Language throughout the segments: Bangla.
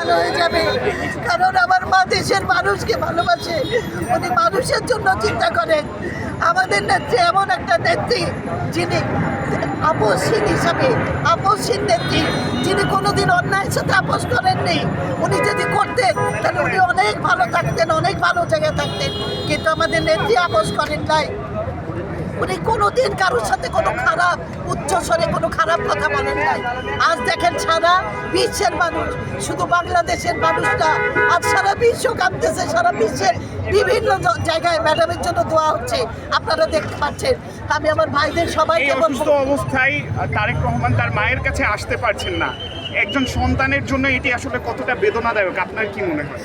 ভালো হয়ে যাবে। কারণ আমার মা দেশের মানুষকে ভালোবাসে। উনি মানুষের জন্য চিন্তা করেন। আমাদের নেত্রী এমন একটা নেত্রী যিনি আপসহীন হিসাবে, আপসহীন নেত্রী যিনি কোনোদিন অন্যায়ের সাথে আপোষ করেননি। উনি যদি করতেন, তাহলে উনি অনেক ভালো থাকতেন, অনেক ভালো জায়গায় থাকতেন। কিন্তু আমাদের নেত্রী আপোষ করেন নাই। উনি কোনোদিন কারোর সাথে কোনো খারাপ উচ্চস্বরে কোনো খারাপ কথা বলেন নাই। আজ দেখেন সারা বিশ্বের মানুষ শুধু বাংলাদেশের মানুষ না আজ সারা বিশ্ব কাঁদতেছে সারা বিশ্বের বিভিন্ন জায়গায় ম্যাডামের জন্য দোয়া হচ্ছে। আপনারা দেখতে পাচ্ছেন আমি আমার ভাইদের এই সবাইকে অসুস্থ অবস্থায় তারেক রহমান তার মায়ের কাছে আসতে পারছেন না। একজন সন্তানের জন্য এটি আসলে কতটা বেদনাদায়ক আপনার কি মনে হয়?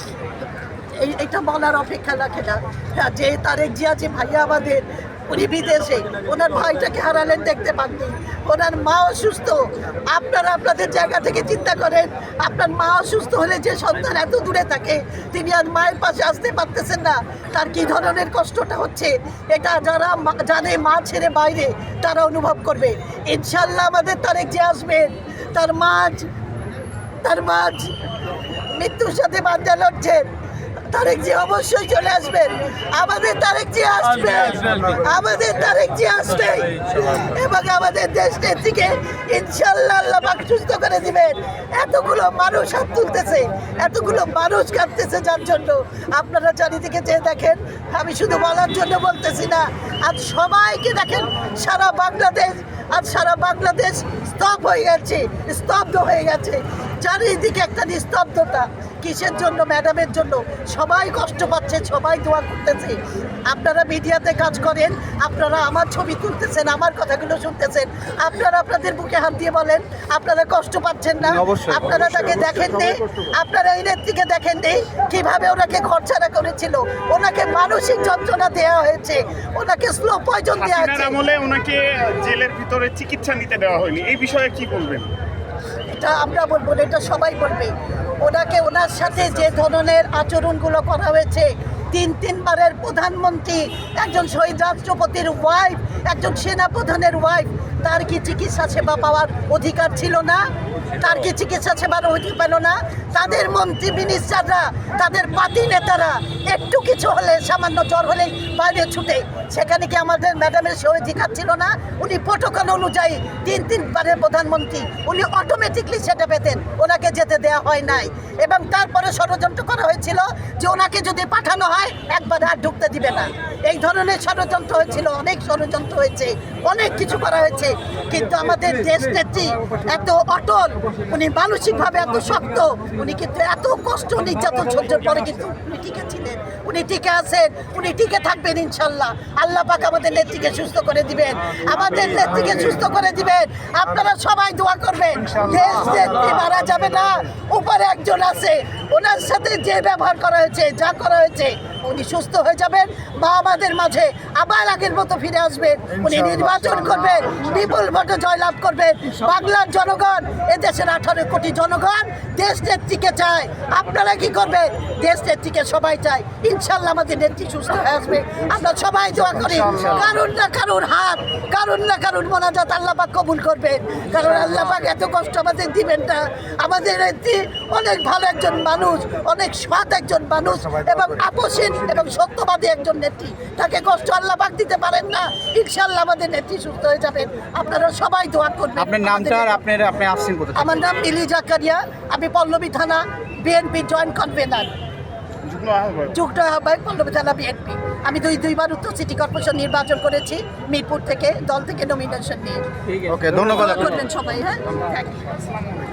এই এটা বলার অপেক্ষা রাখে না। হ্যাঁ, যে তারেক জিয়া যে ভাইয়া আমাদের উনি বিদেশে, ওনার ভাইটাকে হারালেন, দেখতে পাননি। ওনার মা অসুস্থ। আপনারা আপনাদের জায়গা থেকে চিন্তা করেন, আপনার মা অসুস্থ হলে যে সন্তান এত দূরে থাকে, তিনি আর মায়ের পাশে আসতে পারতেছেন না। তার কি ধরনের কষ্টটা হচ্ছে? এটা যারা জানে মা ছেড়ে বাইরে, তারা অনুভব করবে। ইনশাল্লাহ আমাদের তারেক যে আসবেন তার মাঝ তার মাঝ মৃত্যুর সাথে বান্ধা লড়ছেন তারেক জি অবশ্যই চলে আসবেন আমাদের তারেক জি আসবেন আমাদের তারেক জি আসবে। এবং আমাদের দেশ নেত্রীকে ইনশাল্লাহ আল্লাহ পাক সুস্থ করে দিবেন। এতগুলো মানুষ হাত তুলতেছে এতগুলো মানুষ কাঁদতেছে যার জন্য। আপনারা চারিদিকে চেয়ে দেখেন আমি শুধু বলার জন্য বলতেছি না আজ সবাইকে দেখেন সারা বাংলাদেশ আজ সারা বাংলাদেশ স্তব হয়ে গেছে স্তব্ধ হয়ে গেছে। চারিদিকে একটা নিস্তব্ধতা কিসের জন্য ম্যাডামের জন্য? সবাই কষ্ট পাচ্ছে সবাই দোয়া করতেছে। আপনারা মিডিয়াতে কাজ করেন আপনারা আমার ছবি তুলতেছেন আমার কথাগুলো শুনতেছেন। আপনারা আপনাদের বুকে হাত দিয়ে বলেন আপনারা কষ্ট পাচ্ছেন না। আপনারা তাকে দেখেন নি আপনারা এই নেত্রীকে দেখেন নি কীভাবে ওনাকে ঘরছাড়া করেছিল। ওনাকে মানসিক যন্ত্রণা দেওয়া হয়েছে। ওনাকে স্লো পয়জন দেওয়া হয়েছে। আমলে ওনাকে জেলের ভিতরে চিকিৎসা নিতে দেওয়া হয়নি। এই বিষয়ে কি বলবেন? এটা আমরা বলব না, এটা সবাই বলবে। ওনাকে ওনার সাথে যে ধরনের আচরণগুলো করা হয়েছে তিন তিনবারের প্রধানমন্ত্রী একজন শহীদ রাষ্ট্রপতির ওয়াইফ একজন সেনা প্রধানের ওয়াইফ তার কি চিকিৎসা সেবা পাওয়ার অধিকার ছিল না? তার কি চিকিৎসা সেবার অধিকার পেল না? তাদের মন্ত্রী মিনিস্টাররা তাদের পাতি নেতারা একটু কিছু হলে, সামান্য জ্বর হলেই বাইরে ছুটে। সেখানে কি আমাদের ম্যাডামের সে অধিকার ছিল না? উনি প্রোটোকল অনুযায়ী তিন তিনবারের প্রধানমন্ত্রী, উনি অটোমেটিকলি সেটা পেতেন। ওনাকে যেতে দেওয়া হয় নাই। এবং তারপরে ষড়যন্ত্র হয়েছিল যে ওনাকে যদি পাঠানো হয় একবার আর ঢুকতে দিবে না। এই ধরনের ষড়যন্ত্র হয়েছিল অনেক ষড়যন্ত্র হয়েছে অনেক কিছু করা হয়েছে। কিন্তু আমাদের দেশ নেত্রী এত অটল উনি মানসিকভাবে এত শক্ত উনি কিন্তু এত কষ্ট নির্যাতন সহ্যের পরে কিন্তু উনি টিকে ছিলেন। উনি টিকে আছেন উনি টিকে থাকবেন ইনশাল্লাহ। আল্লাহ পাক আমাদের নেত্রীকে সুস্থ করে দিবেন। আমাদের নেত্রীকে সুস্থ করে দিবেন। আপনারা সবাই দোয়া করবেন। দেশ নেত্রী মারা যাবে না। উপরে একজন আছে ওনার সাথে যে ব্যবহার করা হয়েছে যা করা হয়েছে। উনি সুস্থ হয়ে যাবেন মা আমাদের মাঝে আবার আগের মতো ফিরে আসবেন। উনি নির্বাচন করবেন বিপুল ভোটে জয়লাভ করবেন। বাংলার জনগণ এদেশের আঠারো কোটি জনগণ দেশ নেত্রীকে চায়। আপনারা কি করবেন? দেশ নেত্রীকে সবাই চায়। ইনশাল্লাহ আমাদের নেত্রী সুস্থ হয়ে আসবে। আমরা সবাই দোয়া করি কারুন না কারুর হাত কারুন না কারুর মোনাজাত আল্লাহ পাক কবুল করবেন। কারণ আল্লাহ পাক এত কষ্ট আমাদের দিবেন না। আমাদের নেত্রী অনেক ভালো একজন মানুষ অনেক সৎ একজন মানুষ এবং আপসীন এবং সত্যবাদী একজন নেত্রী। তাকে কষ্ট আল্লাহ পাক দিতে পারেন না ইনশাল্লাহ আমাদের নেত্রী সুস্থ হয়ে যাবেন। আপনারা সবাই দোয়া করবেন। আপনার নামটা আর আপনার আপনি আসছেন কোথা আমার নাম মিলি জাকারিয়া আমি পল্লবী থানা বিএনপি জয়েন্ট কনভেনার। যুগ্ম আহ্বায়ক। যুক্ত আহ্বায়ক পল্লবী থানা বিএনপি। আমি দুই দুইবার উত্তর সিটি কর্পোরেশন নির্বাচন করেছি মিরপুর থেকে দল থেকে নমিনেশন নিয়ে। ওকে ধন্যবাদ করবেন সবাই হ্যাঁ? Thank you